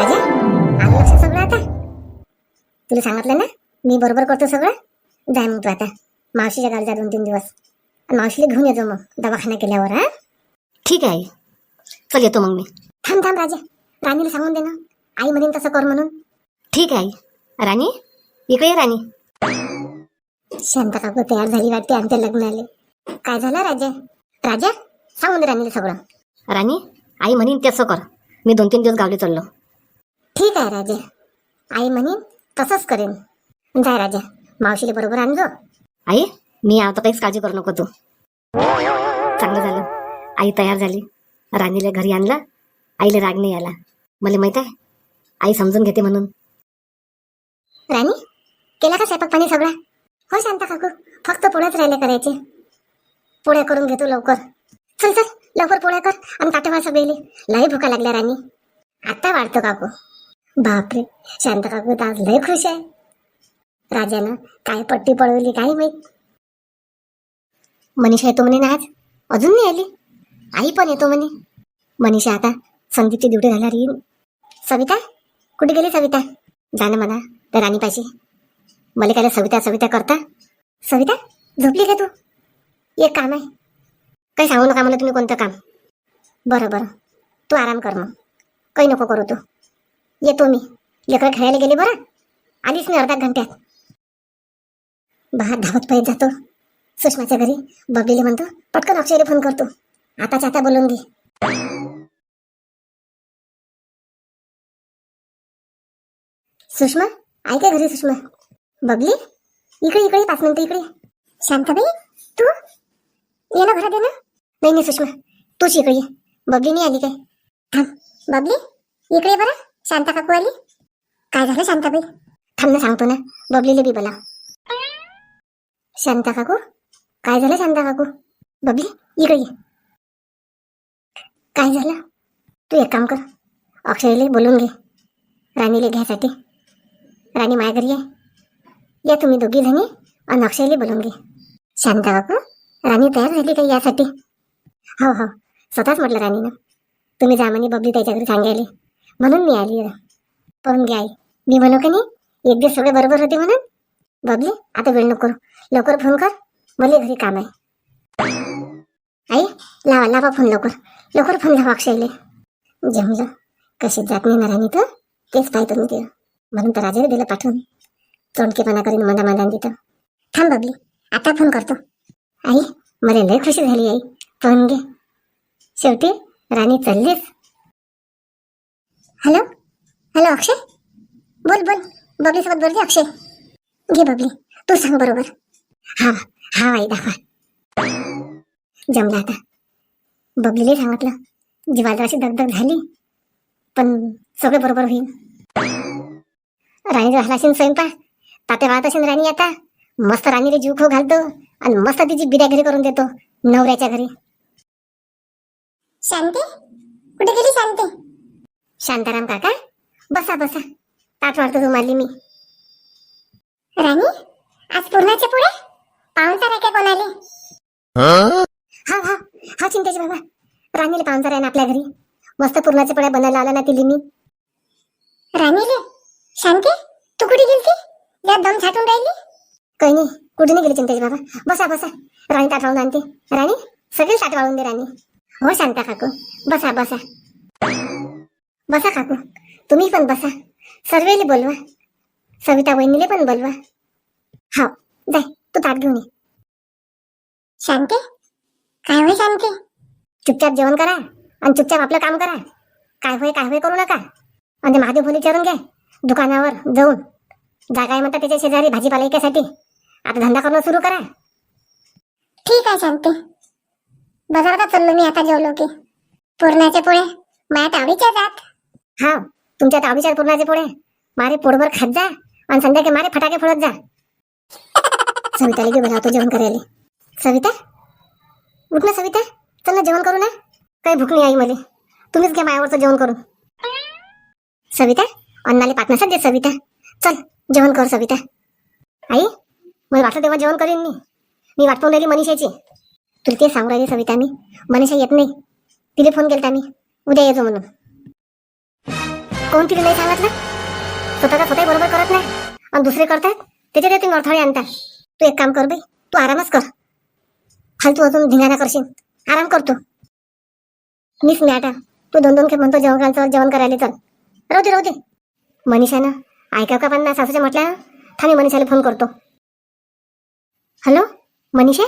राजा आलं सगळं आता. तुला सांगितलं ना मी बरोबर करतो सगळं? जाय मग तू आता. मावशीच्या गावी जा दोन तीन दिवस. आणि मावशीला घेऊन येतो मग दवाखाना केल्यावर हा? ठीक आहे आई. चल येतो मग मी. थांब थांब राजा. राणीला सांगून दे ना. आई म्हणेन तसं कर म्हणून. ठीक आहे आई. राणी? इकडे ये राणी. शांता काकू तयार झाली वाटते आमच्या लग्नाले. काय झालं राजा? राजा सांगून दे राणीला सगळं. राणी आई म्हणीन तसं कर. मी दोन तीन दिवस गावले चाललो. ठीक आहे राजा. आई म्हणेन तसंच करेन. जाय राजा. मावशीला बरोबर आणजो. आई मी आता काहीच काळजी करू नको तू. चांगलं झालं. आई तयार झाली. राणीला घरी आणलं. आईला राग नाही आला. मला माहीत आहे आई समजून घेते म्हणून. राणी केला का स्वयंपाक पाणी सगळा? हो शांता काकू. फक्त पोळ्याच राहिले करायचे. पोळ्या करून घेतो लवकर. चल चल लवकर पोळ्या कर आणि ताटं वाळ सगळे लय भुका लागल्या राणी. आता वाढतो काकू. बापरे शांत काकू तर आज लय खुश आहे. राजानं काय पट्टी पळवली काय माहीत. मनीषा येतो म्हणे ना आज? अजून नाही आली. आई पण येतो म्हणे. मनीषा आता संदीपची ड्युटी झाल्यावर येईन. सविता कुठे गेली सविता? जा ना म्हणा तर राणीपाशी. मला काय सविता सविता करता. सविता झोपली का तू? एक काम आहे. काही सांगू नका मला तुम्ही कोणतं काम. बरं बरं. तू आराम कर मग. काही नको करू तू. येतो मी. लेकरं खेळायला गेले बरं. आलीच मी अर्धा घंट्यात. बाहेर धावत पाहिजे जातो. सुषमाच्या घरी. बबलीला म्हणतो पटकन अक्षयला फोन करतो. आताच आता बोलून घे. सुषमा ऐका घरी सुषमा. बबली इकडे इकडे पाच मिनिटं इकडे. शांताबाई तू? ये ना घरात ये ना. नाही नाही सुषमा. तूच इकडे ये. बबली नाही आली काय? थांब. बबली इकडे बरं. शांता काकू आली? काय झालं शांताबाई? थांब ना सांगतो ना. बबलीला बी बोला शांता काकू? काय झालं शांता काकू? बबली इकडे ये. काय झालं? तू एक काम कर. अक्षयला बोलून घे. राणीला घ्यायसाठी राणी माया घरी आहे. या तुम्ही दोघी जणी आणि अक्षयला बोलून घे. शांता काकू राणी तयार झाली का यासाठी? हो हो. स्वतःच म्हटलं राणीनं. तुम्ही जा म्हणे बबली त्याच्या घरी म्हणून मी आली आहे. पाहून घ्या आई मी म्हणू का नाही? एक दिवस सगळे बरोबर होते म्हणून? बबली आता वेळ नको लवकर फोन कर. मला घरी काम आहे. आई लावा लावा फोन लवकर. लवकर फोन लावा अक्षयले जमलं कशी जात नाही ना राणी तर. तेच पाहतो मी ते. म्हणून तर राजाने दिलं पाठवून. तोंडकेपणा करीन मंदा मना तिथं. थांब बबली आता फोन करतो. आई मला लय खुशी झाली आई. फोन घे. शेवटी राणी चाललीच. हॅलो? हॅलो अक्षय? बोल बोल. बबलीसोबत बोलते अक्षय. घे बबली तू सांग बरोबर. हा हा आई दाखवा. जमला आता. बबलीला सांगितलं. जीवाला अशी दगदग झाली पण सगळं बरोबर होईल. राणी झाला असेल स्वयंपाक. ताते वाहत असेल राणी आता. मस्त राणीला जीव खो घालतो आणि मस्त तिची बिड्या घरी करून देतो नवऱ्याच्या घरी. शांती? कुठे गेली शांती? शांताराम काका बसा बसा. ताट वाढतो तुम्हाला मी. राणी आज पूर्णाचे पुढे? पाहुणचार आहे का कोणाले? हा? हा हा. चिंतेचे बाबा. राणीला पाहुणचार आहे ना आपल्या घरी. मस्त पूर्णाच्या पोळ्या बनायला आला ना तिली मी राणीले शांती तू कुठे गेलती? या दम छाटून राहिली? काही नाही कुठे नाही गेली चिंतेचे बाबा. बसा बसा. राणी ताट वाळून आणते. राणी सगळी ताट वाळून दे राणी. हो शांता काकू. बसा बसा. बसा काकू. तुम्ही पण बसा. सर्वेले बोलवा. सविता वहिनीले पण बोलवा. हा जाय तू ताट घेऊन ये. शांती? काय होय शांती? चुपचाप जेवण करा आणि चुपचाप आपलं काम करा. काय होय काय होय करू नका. आणि महादेव भोली विचारून घ्या दुकानावर जाऊन. जागा आहे म्हणतात त्याच्या शेजारी भाजीपाला ऐकासाठी आता धंदा करणं सुरू करा. ठीक आहे शांती. बाजारात चाललो मी आता जेवलो की. पुरणाच्या पुढे माझ्या आवडीच्या जात. हा तुमच्या आवडीच्या पुरणाचे पोळे. मारे पोटभर खात जा आणि संध्याकाळी मारे फटाके फोडत जा. सविताला घेऊन मला जेवण करायला. सविता? उठ ना सविता. चल ना जेवण करू ना. काही भूक नाही आई मला. तुम्हीच घ्या मायावरचं जेवण करू सविता अन्नाले पाटण्यासाच दे सविता. चल जेवण कर सविता. आई मला वाटलं तेव्हा जेवण करीन मी. मी वाट पाहून राहिली मनीषाची. तुला ते सांगू राहिली सविता मी. मनीषा येत नाही. तिला फोन केलता मी. उद्या येतो म्हणून. कोण तिला नाही सांगितलं? स्वतःचा स्वतः बरोबर करत नाही. आणि दुसरे करतात? त्याच्यात तुम्ही अडथळे आणता तू एक काम कर बाई तू आरामच कर. फालतू अजून धिंगाणा करशील. आराम करतो. मीच मॅटा तू दोन दोन खेप म्हणतो जेवण करायला चल जेवण करायला चल. राहू दे राहू दे. मनीषानं ऐका का पण सासूच्या म्हटल्या थांबी मनीषाला फोन करतो. हॅलो मनीषा?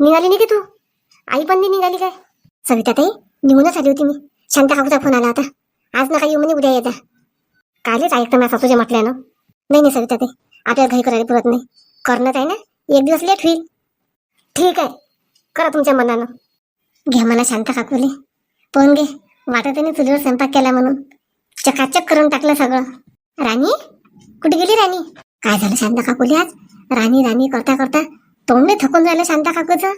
निघाली नाही की तू? आई पण नाही निघाली काय? सविता ताई निघूनच आली होती मी. शांता काकूचा फोन आला होता. आज नका येऊ म्हणे उद्या येता कालच ऐकतं माझ्या सासूच्या म्हटल्यानं. नाही नाही सविता ते. आपल्याला घाई करायला पुरत नाही. करणंच आहे ना. एक दिवस लेट होईल. ठीक आहे. करा तुमच्या मनानं. घ्या मला शांता काकूले. पण घे. वाटत नाही चुलीवर स्वयंपाक केला म्हणून. चकाचक करून टाकलं सगळं. राणी? कुठे गेली राणी? काय झालं शांता काकूले आज? राणी राणी करता करता तोंडे थकून झालं शांता काकूचं.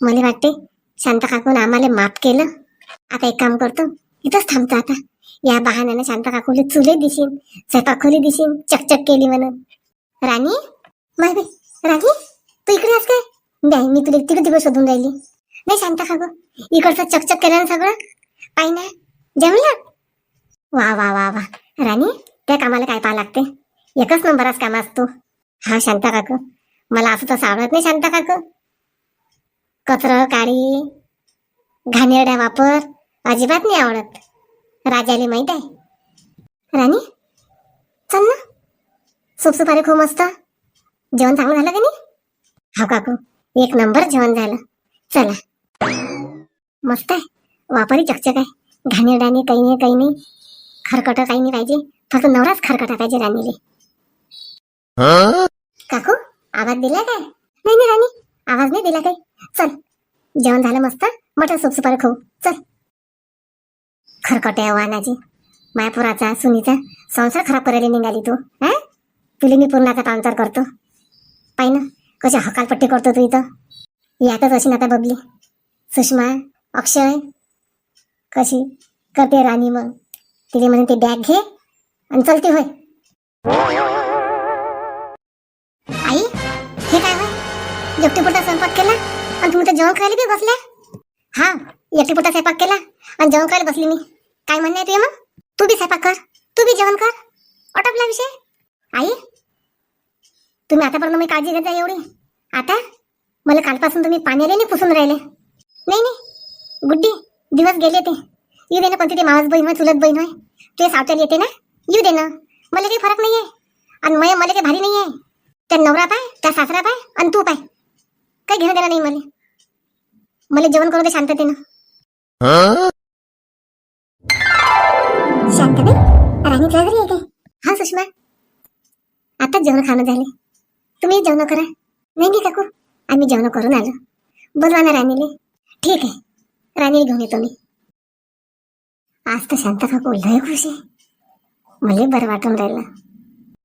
मला वाटते शांता काकून आम्हाला माफ केलं. आता एक काम करतो. इथंच थांबतो आता. या बहाण्याने शांता काकूले चुले दिशीन स्वयंपाकखोली दिशीन चकचक केली म्हणून. राणी? माय बाई राणी? तू इकडे आज काय? नाही मी तुला तिकडे तिकडे शोधून राहिली? नाही शांता काकू इकडचं चकचक केलं ना सगळं पाहि ना. जमलं वा वा वा वा. राणी त्या कामाला काय पाहा लागते? एकच नंबरच काम असतो. हा शांता काकू मला असं तसं आवडत नाही शांता काकू कचरं काळी घाणेरड्या वापर अजिबात नाही आवडत. राजाले माहीत आहे. राणी चल ना. सुपसुपारी खूप मस्त. जेवण चांगलं झालं का नाही? हा काकू एक नंबर जेवण झालं. चला. मस्त आहे. वापरी चकचक आहे. घाणेरडाणी काही नाही काही नाही. खरकट काही नाही पाहिजे. फक्त नवराच खरकटा पाहिजे राणीले. काकू आवाज दिला काय? नाही नाही राणी. आवाज नाही दिला काही. चल. जेवण झालं मस्त. मटन सूप सुपारी खाऊ. चल. खरकट्या वाहनाची मायापुराचा सुनीचा. संसार खराब करायला निघाली तू हा? तुला मी पूर्णाचा पांचार करतो. पाहि ना कशी हकालपट्टी करतो तू इथं. यातच अशी आता बबली. सुषमा अक्षय कशी करते राणी मग? तिने म्हणून ते बॅग घे आणि चलते होय. आई हे काय होय? एकटीपुटा स्वयंपाक केला आणि तुम्ही तर जेवण खायला बी बसल्या? हा एकटीपुटा स्वयंपाक केला आणि जेवण खायला बसली मी. काय म्हणणं तुझे मग तू बी स्वयंपाक कर. तू बी जेवण कर. अटपला विषय? आई तुम्ही आतापर्यंत मी काळजी घेता एवढी. आता मला कालपासून तुम्ही पाण्याने नाही पुसून राहिले. नाही नाही. गुड्डी दिवस गेले ते. येऊ दे ना कोणती ते मावस बहीण होय चुलत बहीण होय. ते सावचाल येते ना? येऊ दे ना. मला काही फरक नाही आहे आणि मय मला काही भारी नाही आहे त्या नवरा पाय त्या सासरा पाय आणि तू पाय. काही घेणं देणं नाही मला. मला जेवण करू दे शांततेनं. शांतबाई राणी तुझ्या घरी आहे हा सुषमा. आताच जेवण खाणं झाले. तुम्ही जेवण करा. नाही नाही काकू. आम्ही जेवण करून आलो. बोलवा ना राणीले. ठीक आहे. राणी घेऊन येतो मी. आज तर शांत काकू लय खुश आहे. मला बरं वाटून राहिलं.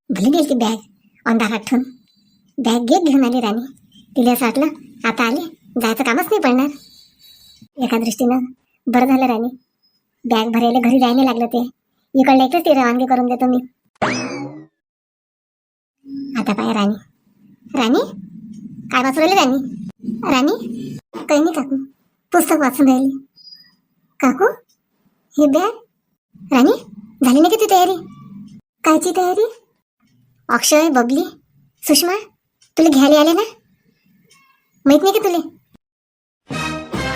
भले गेली ती बॅग अंधारात ठेवून बॅग घेत घेऊन आली राणी. तिला असं वाटलं आता आले. जायचं कामच नाही पडणार. एका दृष्टीनं बरं झालं राणी. बॅग भरायला घरी जायला लागलं ते. इकडलं एकच ते रवानगी करून देतो मी. आता पाय राणी. राणी? काय वाचू राहिली राणी? राणी? काही नाही काकू. पुस्तक वाचून राहिली. काकू? ही बॅग? राणी? झाली नाही किती तयारी? कायची तयारी? अक्षय बबली सुषमा तुला घ्यायला आले ना? माहीत नाही का तुला?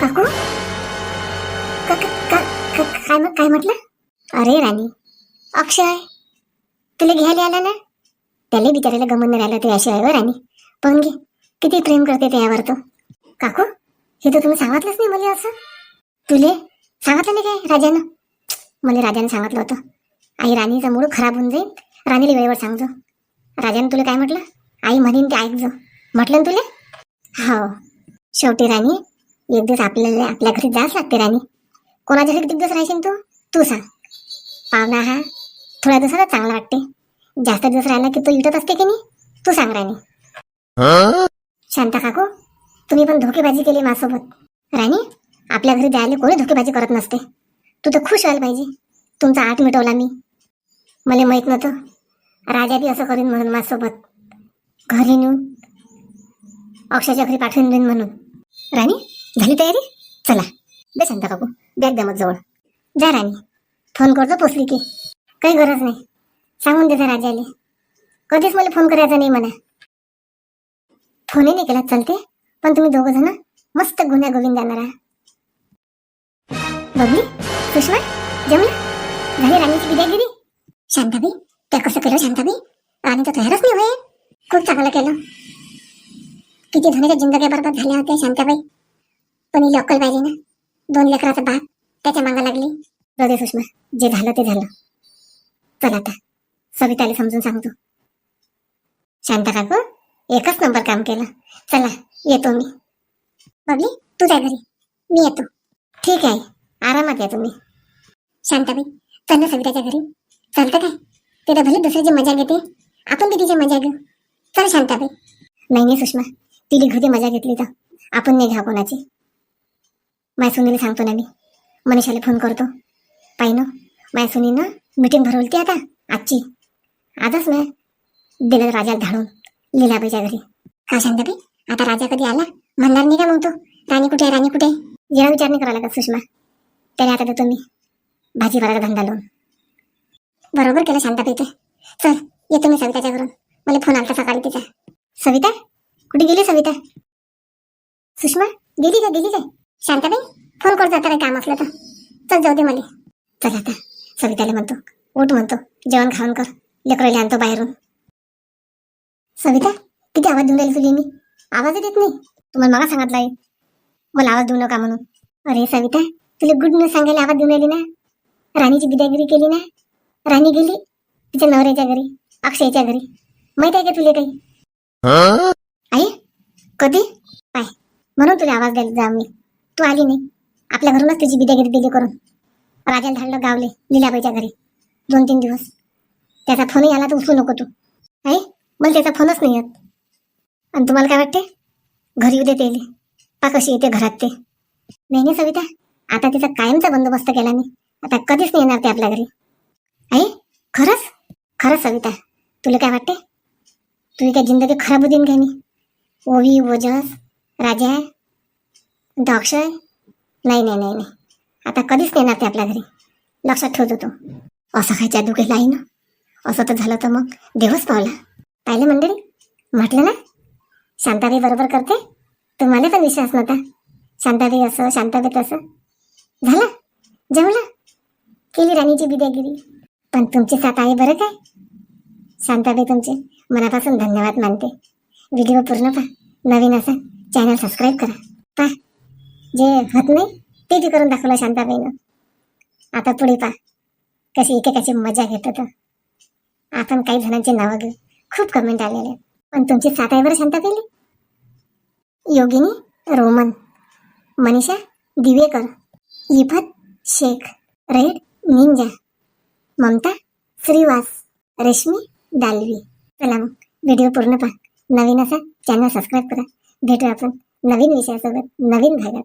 काकू? का- का- का- काय काय म्हटलं? अरे राणी अक्षय तुला घ्यायला आला ना? त्याला बिचारायला गमन नाही राहिलं ते अशी आहे हो राणी. पण घे किती प्रेम करते त्यावर तो. काकू हे तर तुम्ही सांगितलंच नाही मला असं. तुले सांगितलं नाही काय राजानं? मला राजाने सांगितलं होतं. आई राणीचा मूड खराब होऊन जाईल. राणीला वेळेवर सांगतो राजानं तुला काय म्हटलं? आई म्हणीन ते ऐकजो. म्हटलं ना तुला? हो. शेवटी राणी एक दिवस आपल्याला आपल्या घरी जाच लागते राणी. कोणाच्या घरी किती दिवस राहशील तू? तू सांग. पाहुणा हा थोड्या दिवसातच चांगला वाटते. जास्त दिवस राहिला की तो इटत असते की नाही? तू सांग राणी. शांता काकू तुम्ही पण धोकेबाजी केली माझ्यासोबत. राणी आपल्या घरी जायला कोणी धोकेबाजी करत नसते. तू तर खुश व्हायला पाहिजे. तुमचा आठ मिटवला मी. मला माहीत नव्हतं. राजा बी असं करीन म्हणून माझ्यासोबत. घरी नेऊन अक्षयच्या घरी पाठवून देईन म्हणून. राणी झाली तयारी? चला. दे शांता काकू बॅग द्या मग जवळ. जा राणी फोन करतो पोचली की. काही गरज नाही. सांगून देता राजाले कधीच मला फोन करायचा नाही म्हणा. फोनही नाही केला चालते. पण तुम्ही दोघं जण मस्त गुन्ह्या गोविंद जाणार आहात बबली सुषमा जमला झाली राणीची विद्यागिरी? शांताबाई त्या कसं केलं हो शांताबाई? आणि तर तयारच नाही होय. खूप चांगलं केलं. किती जणांच्या जिंदग्या बरबाद झाल्या होत्या शांताबाई. पण ही अक्कल पाहिजे ना. दोन लेकराचा बाप त्याच्या मागा लागली. जाऊ दे सुषमा जे झालं ते झालं. चल आता सविताला समजून सांगतो. शांता काकू एकच नंबर काम केलं. चला येतो मी. बबली तू घरी. मी येतो. ठीक आहे आरामात या तुम्ही. शांताबाई चल ना सविताच्या घरी. चालतं काय? ते तर भले दुसऱ्याची मजा घेते. आपण बी तिची मजा घेऊ? चल शांताबाई. नाही नाही सुषमा तिने घरी मजा घेतली तर आपण नाही घ्या कोणाची. माझ्या सुनीला सांगतो ना मी. मनीषाला फोन करतो. पाहि ना माझ्या सुनीनं मीटिंग भरवली ती आता आजची. आजच मी दिलं राजाला धाडून लीलाबाईच्या घरी. का शांताबाई आता राजा कधी आला? म्हणणार नाही का मग तो? राणी कुठे आहे राणी कुठे? आहे जरा विचार नाही करायला का सुषमा. त्याने आता देतो मी. भाजीपाल्याचा धंदा लावून. बरोबर केलं शांताबाई ते. चल येतो मी सविताच्या घरून. मला फोन आलता सकाळी तिचा. सविता? कुठे गेली सविता? सुषमा गेली का गेली काय शांताबाई फोन करतो आता काही काम असलं तर. चल जाऊ दे मला. चल आता. सविताला म्हणतो. उठ म्हणतो. जेवण खाऊन कर. लेकराला आणतो बाहेरून. सविता किती आवाज देऊन राहिली तुझी मी? आवाजच येत नाही. तुम्हाला मला सांगितलं आहे मला आवाज देऊ नका म्हणून. अरे सविता तुला गुड न्यूज सांगायला आवाज देऊन राहिली ना? राणीची बिदागिरी केली ना? राणी गेली तिच्या नवऱ्याच्या घरी अक्षयच्या घरी. माहीत आहे का तुला काही? आई कधी? काय म्हणून तुला आवाज द्यायला जा मी. तू आली नाही. आपल्या घरूनच तिची बिदागिरी दिली करून. राजाला धाडलं गावले लिलाबाईच्या घरी. दोन तीन दिवस. त्याचा फोनही आला तर उचलू नको तू. आहे मला त्याचा फोनच नाही येत. आणि तुम्हाला काय वाटते? घरी येऊ दे त्याले पा कशी येते घरात ते. नाही नाही सविता. आता तिचा कायमचा बंदोबस्त केला मी. आता कधीच नाही येणार ते आपल्या घरी. आई खरंच? खरंच सविता तुला काय वाटते? तुझी काय जिंदगी खराब होतीन काय मी ओवी ओजस राजा. तो नाही नाही नाही नाही. आता कधीच नेणार येणार ते आपल्या घरी? लक्षात ठेवतो तो. असं काय जादू केला आहे ना? असं तर झालं तर मग देवच पावला. पाहिलं मंडळी? म्हटलं ना? शांताबाई बरोबर करते? तुम्हाला पण विश्वास नव्हता. शांताबाई असं शांताबाई तसं. झालं? जेवलं? केली राणीची बिद्यागिरी पण तुमची साथ आहे बरं काय? शांताबाई तुमचे मनापासून धन्यवाद मानते. व्हिडिओ पूर्ण पहा. नवीन असं चॅनल सबस्क्राईब करा. पहा. जे होत नाही ते बी करून दाखवलं शांताबाईनं. आता पुढे पहा कशी एकेकाची मजा घेत होतं. आपण काही जणांची नावं घेऊ खूप कमेंट आलेले पण तुमची सात आहे बरं Shantabai Yogini Roman Manisha Divekar Iffat Shaikh red ninja Mamata Shrivas Reshmi Dalvi. चला मग व्हिडिओ पूर्ण पहा. नवीन असा चॅनल सबस्क्राईब करा. भेटू आपण नवीन विषयासोबत नवीन भागात.